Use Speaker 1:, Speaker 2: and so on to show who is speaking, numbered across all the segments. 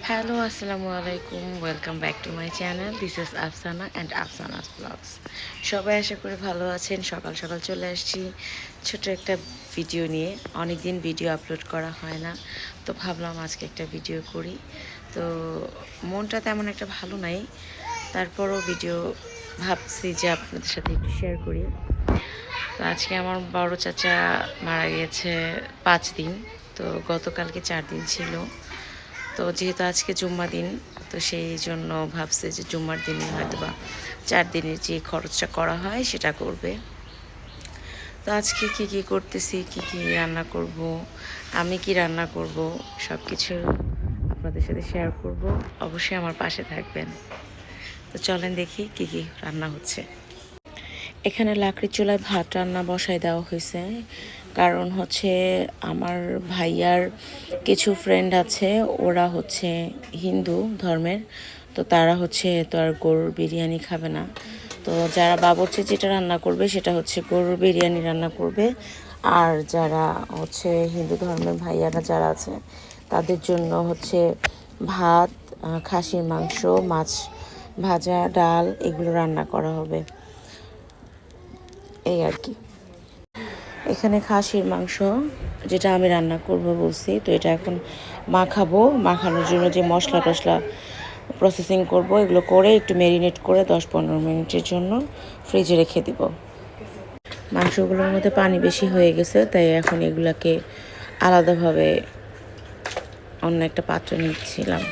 Speaker 1: Hello আসসালামু আলাইকুম welcome back to my channel this is Afsana and Afsana's vlogs সবাই আশা করি ভালো আছেন। সকাল সকাল চলে আসছি ছোট একটা ভিডিও নিয়ে। অনেক দিন ভিডিও আপলোড করা হয় না। তো ভাবলাম আজকে একটা ভিডিও করি। তো মনটা তেমন একটা ভালো নাই। তারপরও ভিডিও ভাবছি যে আপনাদের সাথে একটু শেয়ার করি। তো আজকে আমার বড় চাচা মারা গিয়েছে পাঁচ দিন। তো গতকালকে চার দিন ছিল। তো যেহেতু আজকে জুম্মা দিন, তো সেই জন্য ভাবছে যে জুম্মার দিনে হয়তো বা চার দিনের যে খরচটা করা হয় সেটা করবে। তো আজকে কি কি করতেছি, কি কি রান্না করব, আমি কি রান্না করব সব কিছু আপনাদের সাথে শেয়ার করব। অবশ্যই আমার পাশে থাকবেন। তো চলেন দেখি কি কি রান্না হচ্ছে। এখানে লাকড়ির চুলায় ভাত রান্না বসায় দেওয়া হয়েছে। কারণ হচ্ছে আমার ভাইয়ার কিছু ফ্রেন্ড আছে, ওরা হচ্ছে হিন্দু ধর্মের, তো তারা হচ্ছে তো আর গরুর বিরিয়ানি খাবে না। তো যারা বাবরচি যেটা রান্না করবে, সেটা হচ্ছে গরুর বিরিয়ানি রান্না করবে। আর যারা হচ্ছে হিন্দু ধর্মের ভাইয়ারা যারা আছে, তাদের জন্য হচ্ছে ভাত খাসির মাংস, মাছ ভাজা, ডাল এগুলো রান্না করা হবে। এই আর কি। এখানে খাসির মাংস, যেটা আমি রান্না করব বলছি। তো এটা এখন মাখাবো। মাখানোর জন্য যে মশলা টশলা প্রসেসিং করব, এগুলো করে একটু ম্যারিনেট করে দশ পনেরো মিনিটের জন্য ফ্রিজে রেখে দিব। মাংসগুলোর মধ্যে পানি বেশি হয়ে গেছে, তাই এখন এগুলাকে আলাদাভাবে অন্য একটা পাত্র নিচ্ছিলাম।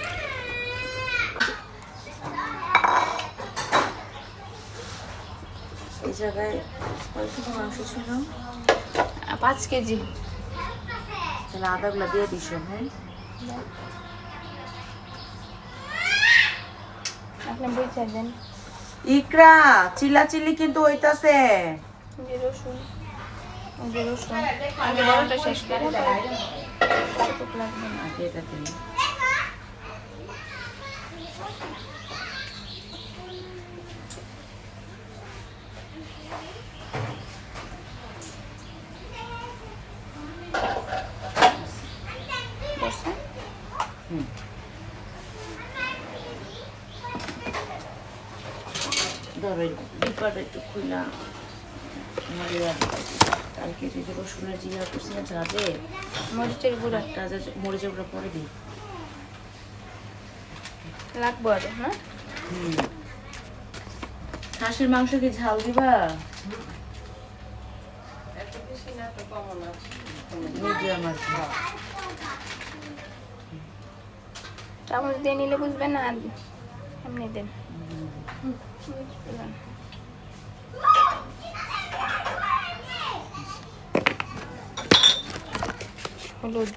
Speaker 1: এই জায়গায় মাংস ছিল।
Speaker 2: পাঁচ কেজি
Speaker 1: তাহলে আদাগুলো দিয়ে দিস হ্যাঁ
Speaker 2: আপনি বুঝতে দেন
Speaker 1: ইকরা চিল্লাচিল্লি কিন্তু হইতাছে
Speaker 2: যে রসুন যে রসুন আগে বড়টা শেষ করে কতটুকু লাগবে না
Speaker 1: আগে এটা ধরো একটু কালকে যে জিরা করছি না
Speaker 2: মরিচের গুঁড়া
Speaker 1: একটা যে মরিচের গুঁড়ো পরে দিই।
Speaker 2: লাগবো আর হ্যাঁ?
Speaker 1: হুম। হাঁসের মাংস কি ঝাল দিবা? মিডিয়াম আর কি।
Speaker 2: চামচ দিয়ে নিলে বুঝবেন না এমনি দেন। হলুদ।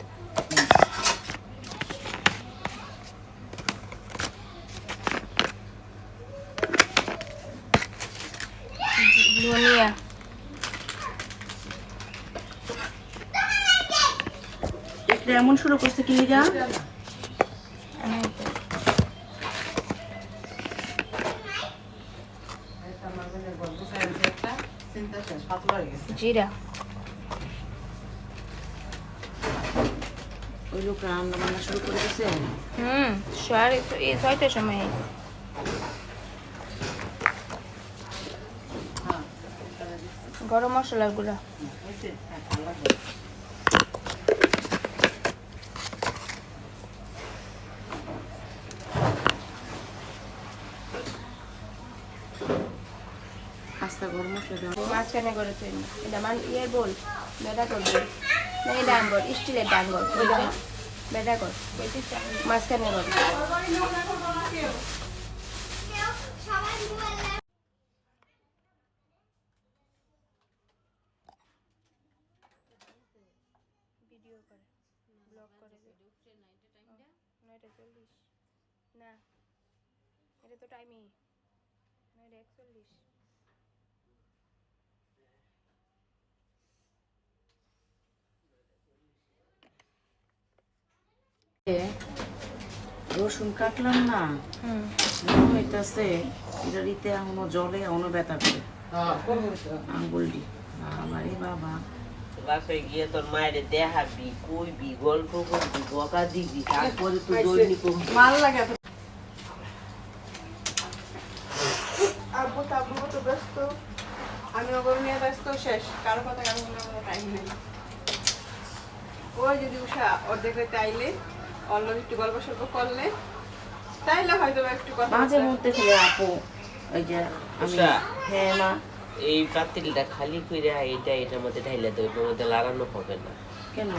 Speaker 1: এমন শুরু করছে কি লিগা
Speaker 2: জিরা
Speaker 1: ওই লোক রান্না বান্না শুরু করে দিছে
Speaker 2: হুম সাড়ে এই ছয়টার সময় গরম মশলার গুঁড়া
Speaker 1: আস্তা গরম মশলা দেওয়া
Speaker 2: মাঝখানে করে তুই এটা মান ইয়ে বল বেটা কর বল। না এই ডাঙ্গর স্টিলের বেটা কর। মাঝখানে কর। না, এটা তো টাইমই। একচল্লিশ।
Speaker 1: রসুন কাটলাম না।
Speaker 2: হুম।
Speaker 1: মনে হইতাছে এটা দিতে এখনও জলে এখনও ব্যথা করে। আঙ্গুলটি। বাবা রে বাবা।
Speaker 3: বাসায় গিয়ে তোর মায়ের দেখাবি কইবি গল্প করবি বকা দিবি তারপরে তুই দৈনিক
Speaker 4: মাল লাগে আব্বু তো আব্বু তো ব্যস্ত। আমি ওগুলো নিয়ে ব্যস্ত শেষ। কারও কথা কারও কোনো কোনো টাইম নেই। ওই যদি উষা অর্ধেক রাতে আইলে। অন্য একটু গল্প সল্প করলে তাইলে হয়তো একটু কথা
Speaker 1: মাঝে মধ্যে খেলে আপু ওই যে আমি হ্যাঁ মা।
Speaker 3: এই পাতিলটা খালি করে এটা এটার মধ্যে ঢাইলে দেবে মধ্যে লাগানো হবে না।
Speaker 1: কেন?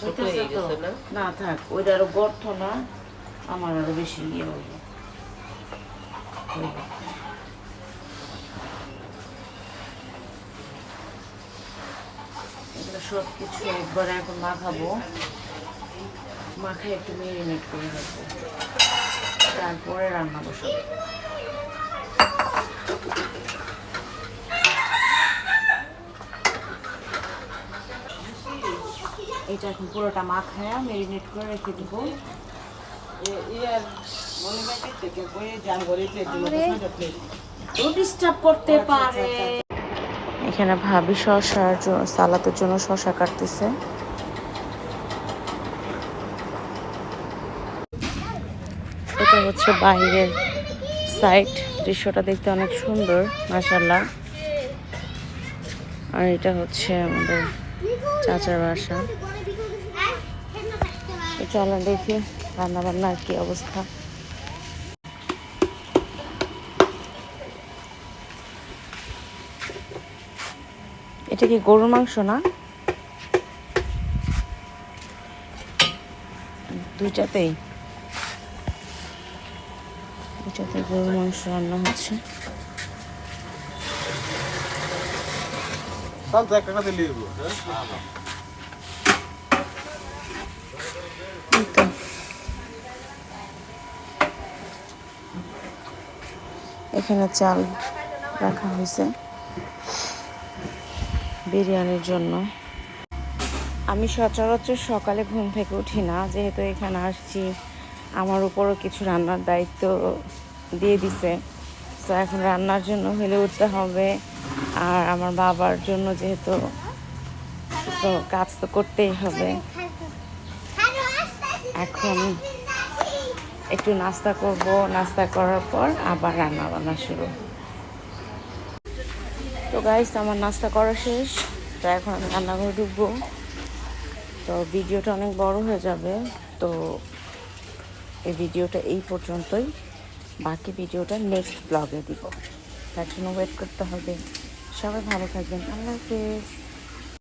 Speaker 3: ছোট হয়ে গেছে না?
Speaker 1: না থাক ওইটা আরও গর্ত না আমার আরও বেশি ইয়ে হবে সব কিছু একবারে এখন মাখাবো মাখায় একটু মেরিনেট করে রাখব। তারপরে রান্না বসাবো। এটা এখন পুরোটা মাখায় মেরিনেট করে রেখে দেবো। করতে পারে। এখানে ভাবি শশার জন্য সালাতের জন্য শশা কাটতেছে। এটা হচ্ছে বাইরের সাইড দৃশ্যটা দেখতে অনেক সুন্দর মাসাল্লাহ আর এটা হচ্ছে আমাদের চাচার বাসা। চলো দেখি রান্না বান্নার কি অবস্থা। এটা কি গরুর মাংস না? দুইটাতেই। দুইটাতে গরুর মাংস রান্না হচ্ছে। এখানে চাল রাখা হয়েছে বিরিয়ানির জন্য। আমি সচরাচর সকালে ঘুম থেকে উঠি না যেহেতু এখানে আসছি আমার উপরও কিছু রান্নার দায়িত্ব দিয়ে দিছে। তো এখন রান্নার জন্য হলে উঠতে হবে। আর আমার বাবার জন্য যেহেতু তো কাজ তো করতেই হবে। এখন একটু নাস্তা করব। নাস্তা করার পর আবার রান্না বান্না শুরু। তো গাইস আমার নাস্তা করা শেষ। তো এখন আমি রান্নাঘরে ঢুকবো। তো ভিডিওটা অনেক বড় হয়ে যাবে। তো এই ভিডিওটা এই পর্যন্তই। বাকি ভিডিওটা নেক্সট ব্লগে দিব। তার জন্য ওয়েট করতে হবে। সবাই ভালো থাকবেন। আল্লাহ হাফেজ।